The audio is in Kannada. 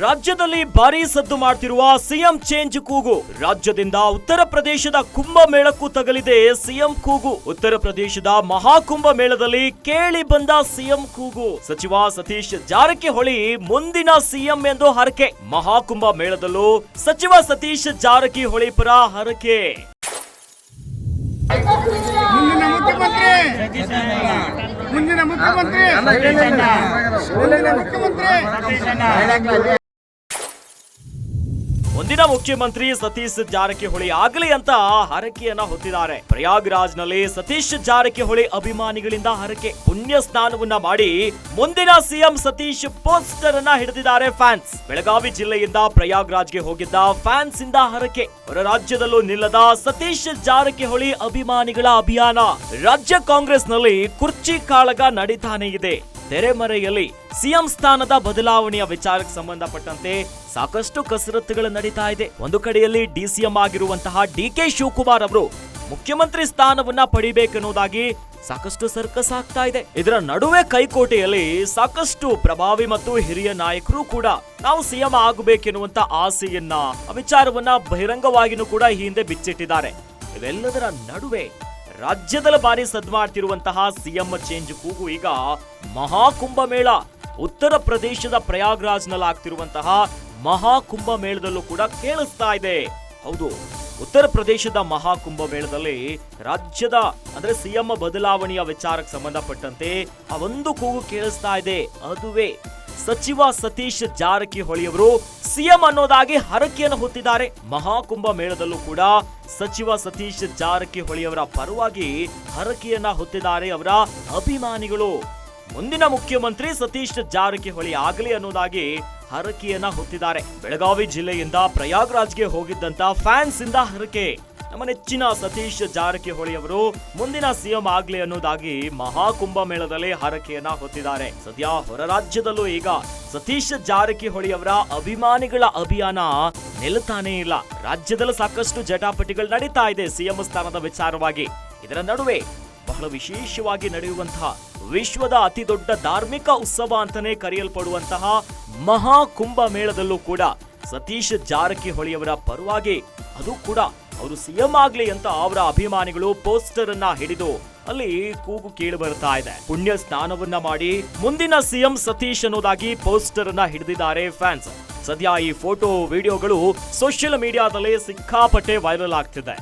ರಾಜ್ಯದಲ್ಲಿ ಭಾರೀ ಸದ್ದು ಮಾಡ್ತಿರುವ ಸಿಎಂ ಚೇಂಜ್ ಕೂಗು. ರಾಜ್ಯದಿಂದ ಉತ್ತರ ಪ್ರದೇಶದ ಕುಂಭ ಮೇಳಕ್ಕೂ ತಗಲಿದೆ ಸಿಎಂ ಕೂಗು. ಉತ್ತರ ಪ್ರದೇಶದ ಮಹಾಕುಂಭ ಮೇಳದಲ್ಲಿ ಕೇಳಿ ಬಂದ ಸಿಎಂ ಕೂಗು. ಸಚಿವ ಸತೀಶ್ ಜಾರಕಿಹೊಳಿ ಮುಂದಿನ ಸಿಎಂ ಎಂದು ಹರಕೆ. ಮಹಾಕುಂಭ ಮೇಳದಲ್ಲೂ ಸಚಿವ ಸತೀಶ್ ಜಾರಕಿಹೊಳಿ ಪರ ಹರಕೆ. ಮುಂದಿನ ಮುಖ್ಯಮಂತ್ರಿ. ಮುಂದಿನ ಮುಖ್ಯಮಂತ್ರಿ ಸತೀಶ್ ಜಾರಕಿಹೊಳಿ ಆಗಲಿ ಅಂತ ಹರಕೆಯನ್ನ ಹೊತ್ತಿದ್ದಾರೆ. ಪ್ರಯಾಗ್ರಾಜ್ನಲ್ಲಿ ಸತೀಶ್ ಜಾರಕಿಹೊಳಿ ಅಭಿಮಾನಿಗಳಿಂದ ಹರಕೆ, ಪುಣ್ಯ ಸ್ನಾನವನ್ನ ಮಾಡಿ ಮುಂದಿನ ಸಿಎಂ ಸತೀಶ್ ಪೋಸ್ಟರ್ ಅನ್ನ ಹಿಡಿದಿದ್ದಾರೆ ಫ್ಯಾನ್ಸ್. ಬೆಳಗಾವಿ ಜಿಲ್ಲೆಯಿಂದ ಪ್ರಯಾಗ್ರಾಜ್ಗೆ ಹೋಗಿದ್ದ ಫ್ಯಾನ್ಸ್ ಇಂದ ಹರಕೆ, ಹೊರ ರಾಜ್ಯದಲ್ಲೂ ನಿಲ್ಲದ ಸತೀಶ್ ಜಾರಕಿಹೊಳಿ ಅಭಿಮಾನಿಗಳ ಅಭಿಯಾನ. ರಾಜ್ಯ ಕಾಂಗ್ರೆಸ್ನಲ್ಲಿ ಕುರ್ಚಿ ಕಾಳಗ ನಡೀತಾನೆ ಇದೆ. ತೆರೆಮರೆಯಲ್ಲಿ ಸಿಎಂ ಸ್ಥಾನದ ಬದಲಾವಣೆಯ ವಿಚಾರಕ್ಕೆ ಸಂಬಂಧಪಟ್ಟಂತೆ ಸಾಕಷ್ಟು ಕಸರತ್ತುಗಳು ನಡೀತಾ ಇದೆ. ಒಂದು ಕಡೆಯಲ್ಲಿ ಡಿಸಿಎಂ ಆಗಿರುವಂತಹ ಡಿ ಕೆ ಶಿವಕುಮಾರ್ ಅವರು ಮುಖ್ಯಮಂತ್ರಿ ಸ್ಥಾನವನ್ನ ಪಡಿಬೇಕೆನ್ನುವುದಾಗಿ ಸಾಕಷ್ಟು ಸರ್ಕಸ್ ಆಗ್ತಾ ಇದೆ. ಇದರ ನಡುವೆ ಕೈಕೋಟೆಯಲ್ಲಿ ಸಾಕಷ್ಟು ಪ್ರಭಾವಿ ಮತ್ತು ಹಿರಿಯ ನಾಯಕರು ಕೂಡ ನಾವು ಸಿಎಂ ಆಗಬೇಕೆನ್ನುವಂತ ಆಸೆಯನ್ನ ವಿಚಾರವನ್ನ ಬಹಿರಂಗವಾಗಿನೂ ಕೂಡ ಈ ಹಿಂದೆ ಬಿಚ್ಚಿಟ್ಟಿದ್ದಾರೆ. ಇವೆಲ್ಲದರ ನಡುವೆ ರಾಜ್ಯದಲ್ಲಿ ಬಾರಿ ಸದ್ಮಾಡ್ತಿರುವಂತಹ ಸಿಎಂ ಚೇಂಜ್ ಕೂಗು ಈಗ ಮಹಾಕುಂಭ ಮೇಳ ಉತ್ತರ ಪ್ರದೇಶದ ಪ್ರಯಾಗ್ರಾಜ್ನಲ್ಲಿ ಆಗ್ತಿರುವಂತಹ ಮಹಾಕುಂಭ ಮೇಳದಲ್ಲೂ ಕೂಡ ಕೇಳಿಸ್ತಾ ಇದೆ. ಹೌದು, ಉತ್ತರ ಪ್ರದೇಶದ ಮಹಾಕುಂಭ ಮೇಳದಲ್ಲಿ ರಾಜ್ಯದ, ಅಂದ್ರೆ ಸಿಎಂ ಬದಲಾವಣೆಯ ವಿಚಾರಕ್ಕೆ ಸಂಬಂಧಪಟ್ಟಂತೆ ಆ ಒಂದು ಕೂಗು ಕೇಳಿಸ್ತಾ ಇದೆ. ಅದುವೇ ಸಚಿವ ಸತೀಶ್ ಜಾರಕಿಹೊಳಿ ಅವರು ಸಿಎಂ ಅನ್ನೋದಾಗಿ ಹರಕೆಯನ್ನು ಹೊತ್ತಿದ್ದಾರೆ. ಮಹಾಕುಂಭ ಮೇಳದಲ್ಲೂ ಕೂಡ ಸಚಿವ ಸತೀಶ್ ಜಾರಕಿಹೊಳಿ ಅವರ ಪರವಾಗಿ ಹರಕೆಯನ್ನ ಹೊತ್ತಿದ್ದಾರೆ ಅವರ ಅಭಿಮಾನಿಗಳು. ಮುಂದಿನ ಮುಖ್ಯಮಂತ್ರಿ ಸತೀಶ್ ಜಾರಕಿಹೊಳಿ ಆಗಲಿ ಅನ್ನೋದಾಗಿ ಹರಕೆಯನ್ನ ಹೊತ್ತಿದ್ದಾರೆ. ಬೆಳಗಾವಿ ಜಿಲ್ಲೆಯಿಂದ ಪ್ರಯಾಗ್ರಾಜ್ಗೆ ಹೋಗಿದ್ದಂತ ಫ್ಯಾನ್ಸ್ ಇಂದ ಹರಕೆ. ನಮ್ಮ ನೆಚ್ಚಿನ ಸತೀಶ್ ಜಾರಕಿಹೊಳಿ ಅವರು ಮುಂದಿನ ಸಿಎಂ ಆಗ್ಲಿ ಅನ್ನೋದಾಗಿ ಮಹಾಕುಂಭ ಮೇಳದಲ್ಲಿ ಹರಕೆಯನ್ನ ಹೊತ್ತಿದ್ದಾರೆ. ಸದ್ಯ ಹೊರ ರಾಜ್ಯದಲ್ಲೂ ಈಗ ಸತೀಶ್ ಜಾರಕಿಹೊಳಿ ಅವರ ಅಭಿಮಾನಿಗಳ ಅಭಿಯಾನ ನಿಲ್ತಾನೇ ಇಲ್ಲ. ರಾಜ್ಯದಲ್ಲೂ ಸಾಕಷ್ಟು ಜಟಾಪಟಿಗಳು ನಡೀತಾ ಇದೆ ಸಿಎಂ ಸ್ಥಾನದ ವಿಚಾರವಾಗಿ. ಇದರ ನಡುವೆ ಬಹಳ ವಿಶೇಷವಾಗಿ ನಡೆಯುವಂತಹ ವಿಶ್ವದ ಅತಿ ದೊಡ್ಡ ಧಾರ್ಮಿಕ ಉತ್ಸವ ಅಂತಾನೆ ಕರೆಯಲ್ಪಡುವಂತಹ ಮಹಾಕುಂಭ ಮೇಳದಲ್ಲೂ ಕೂಡ ಸತೀಶ್ ಜಾರಕಿಹೊಳಿಯವರ ಪರವಾಗಿ ಅದು ಕೂಡ ಅವರು ಸಿಎಂ ಆಗ್ಲಿ ಅಂತ ಅವರ ಅಭಿಮಾನಿಗಳು ಪೋಸ್ಟರ್ ಅನ್ನ ಹಿಡಿದು ಅಲ್ಲಿ ಕೂಗು ಕೇಳಿ ಬರ್ತಾ ಇದೆ. ಪುಣ್ಯ ಸ್ನಾನವನ್ನ ಮಾಡಿ ಮುಂದಿನ ಸಿಎಂ ಸತೀಶ್ ಅನ್ನೋದಾಗಿ ಪೋಸ್ಟರ್ ಅನ್ನ ಹಿಡಿದಿದ್ದಾರೆ ಫ್ಯಾನ್ಸ್. ಸದ್ಯ ಈ ಫೋಟೋ, ವಿಡಿಯೋಗಳು ಸೋಷಿಯಲ್ ಮೀಡಿಯಾದಲ್ಲಿ ಸಿಕ್ಕಾಪಟ್ಟೆ ವೈರಲ್ ಆಗ್ತಿದೆ.